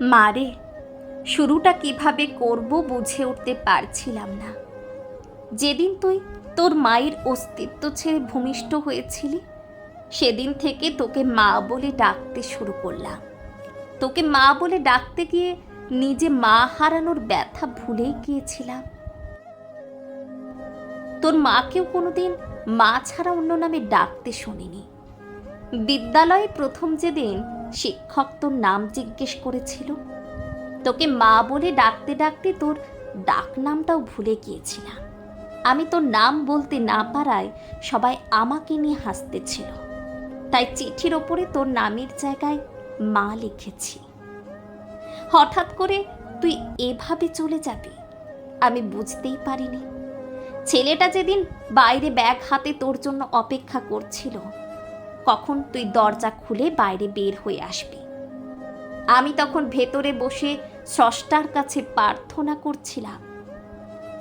মারে শুরুটা কীভাবে করব বুঝে উঠতে পারছিলাম না। যেদিন তুই তোর মায়ের অস্তিত্ব ছেড়ে ভূমিষ্ঠ হয়েছিলি, সেদিন থেকে তোকে মা বলে ডাকতে শুরু করলাম। তোকে মা বলে ডাকতে গিয়ে নিজে মা হারানোর ব্যথা ভুলেই গিয়েছিলাম। তোর মাকেও কোনোদিন মা ছাড়া অন্য নামে ডাকতে শুনিনি। বিদ্যালয়ে প্রথম যেদিন শিক্ষক তোর নাম জিজ্ঞেস করেছিল? তোকে মা বলে ডাকতে ডাকতে তোর ডাক নামটাও ভুলে গিয়েছিলাম। আমি তোর নাম বলতে না পারায় সবাই আমাকে নিয়ে হাসতেছিল। তাই চিঠির ওপরে তোর নামের জায়গায় মা লিখেছি। হঠাৎ করে তুই এভাবে চলে যাবি, আমি বুঝতেই পারিনি। ছেলেটা যেদিন বাইরে ব্যাগ হাতে তোর জন্য অপেক্ষা করছিল কখন তুই দরজা খুলে বাইরে বের হয়ে আসবি? আমি তখন ভেতরে বসে স্রষ্টার কাছে প্রার্থনা করছিলাম।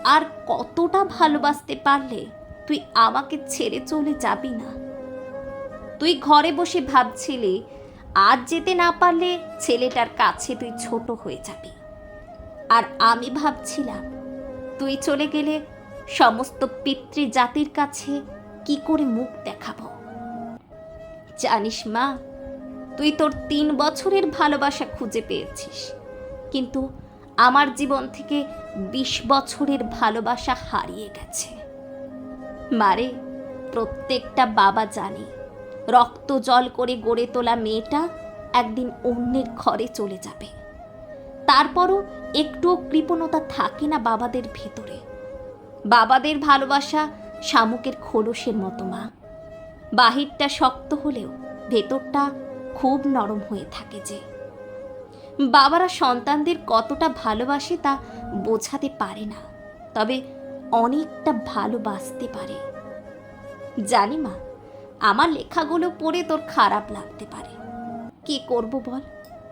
আর কতটা ভালোবাসতে পারলে তুই আমাকে ছেড়ে চলে যাবি না? তুই ঘরে বসে ভাবছিলি, আজ যেতে না পারলে ছেলেটার কাছে তুই ছোট হয়ে যাবি। আর আমি ভাবছিলাম, তুই চলে গেলে সমস্ত পিতৃ জাতির কাছে কি করে মুখ দেখাবো? জানিস মা, তুই তোর তিন বছরের ভালোবাসা খুঁজে পেয়েছিস। কিন্তু আমার জীবন থেকে বিশ বছরের ভালোবাসা হারিয়ে গেছে। মারে প্রত্যেকটা বাবা জানে, রক্ত জল করে গড়ে তোলা মেয়েটা একদিন অন্যের ঘরে চলে যাবে। তারপরও একটুও কৃপণতা থাকে না বাবাদের ভেতরে। বাবাদের ভালোবাসা শামুকের খোলসের মতো, মা। বাহিরটা শক্ত হলেও ভেতরটা খুব নরম হয়ে থাকে যে। বাবারা সন্তানদের কতটা ভালোবাসে তা বোঝাতে পারে না, তবে অনেকটা ভালোবাসতে পারে। জানি মা, আমার লেখাগুলো পড়ে তোর খারাপ লাগতে পারে। কি করব বল?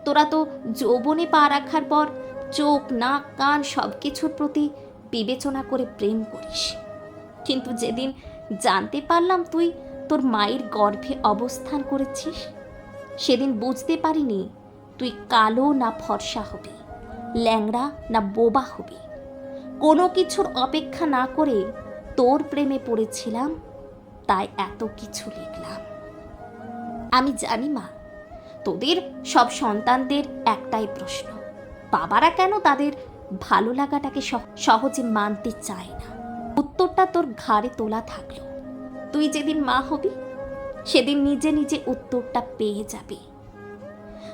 তোরা তো যৌবনে পা রাখার পর চোখ, নাক, কান সব কিছুর প্রতি বিবেচনা করে প্রেম করিস। কিন্তু যেদিন জানতে পারলাম তুই তোর মায়ের গর্ভে অবস্থান করেছিস? সেদিন বুঝতে পারিনি তুই কালো না ফর্সা হবি, ল্যাংড়া না বোবা হবি। কোনো কিছুর অপেক্ষা না করে তোর প্রেমে পড়েছিলাম, তাই এত কিছু লিখলাম। আমি জানি মা, তোদের সব সন্তানদের একটাই প্রশ্ন, বাবারা কেন তাদের ভালো লাগাটাকে সহজে মানতে চায় না? উত্তরটা তোর ঘাড়ে তোলা থাকল। তুই যেদিন মা হবি, সেদিন নিজে নিজে উত্তরটা পেয়ে যাবি।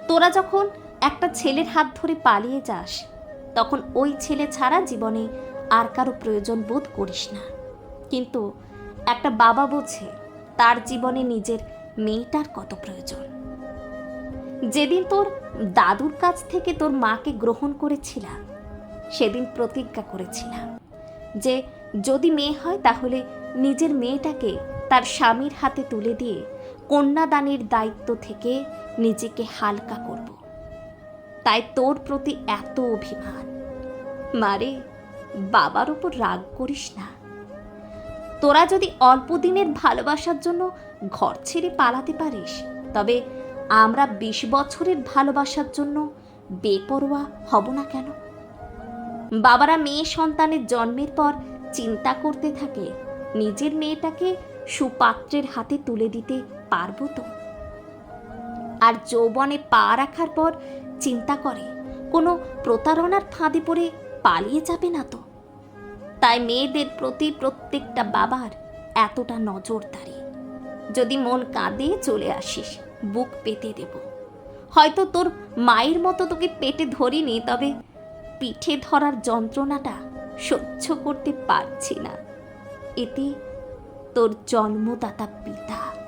তোরা যখন একটা ছেলের হাত ধরে পালিয়ে যাস, তখন ওই ছেলে ছাড়া জীবনে আর কারও প্রয়োজন বোধ করিস না। কিন্তু একটা বাবা বোঝে তার জীবনে নিজের মেয়েটার কত প্রয়োজন। যেদিন তোর দাদুর কাছ থেকে তোর মাকে গ্রহণ করেছিলাম, সেদিন প্রতিজ্ঞা করেছিলাম যে যদি মেয়ে হয় তাহলে নিজের মেয়েটাকে তার স্বামীর হাতে তুলে দিয়ে কন্যাদানের দায়িত্ব থেকে নিজেকে হালকা করব। তাই তোর প্রতি এত অভিমান। মারে, বাবার উপর রাগ করিস না। তোরা যদি অল্প দিনের ভালোবাসার জন্য ঘর ছেড়ে পালাতে পারিস, তবে আমরা বিশ বছরের ভালোবাসার জন্য বেপরোয়া হব না কেন? বাবারা মেয়ে সন্তানের জন্মের পর চিন্তা করতে থাকে নিজের মেয়েটাকে সুপাত্রের হাতে তুলে দিতে পারব তো? আর যৌবনে পা রাখার পর চিন্তা করে, কোনো প্রতারণার ফাঁদে পড়ে পালিয়ে যাবে না তো? তাই মেয়েদের প্রতি প্রত্যেকটা বাবার এতটা নজরদারি। যদি মন কাঁদে চলে আসিস, বুক পেতে দেব। হয়তো তোর মায়ের মতো তোকে পেটে ধরিনি, তবে পিঠে ধরার যন্ত্রণাটা সহ্য করতে পারছি না। এতে তোর জন্মদাতা পিতা।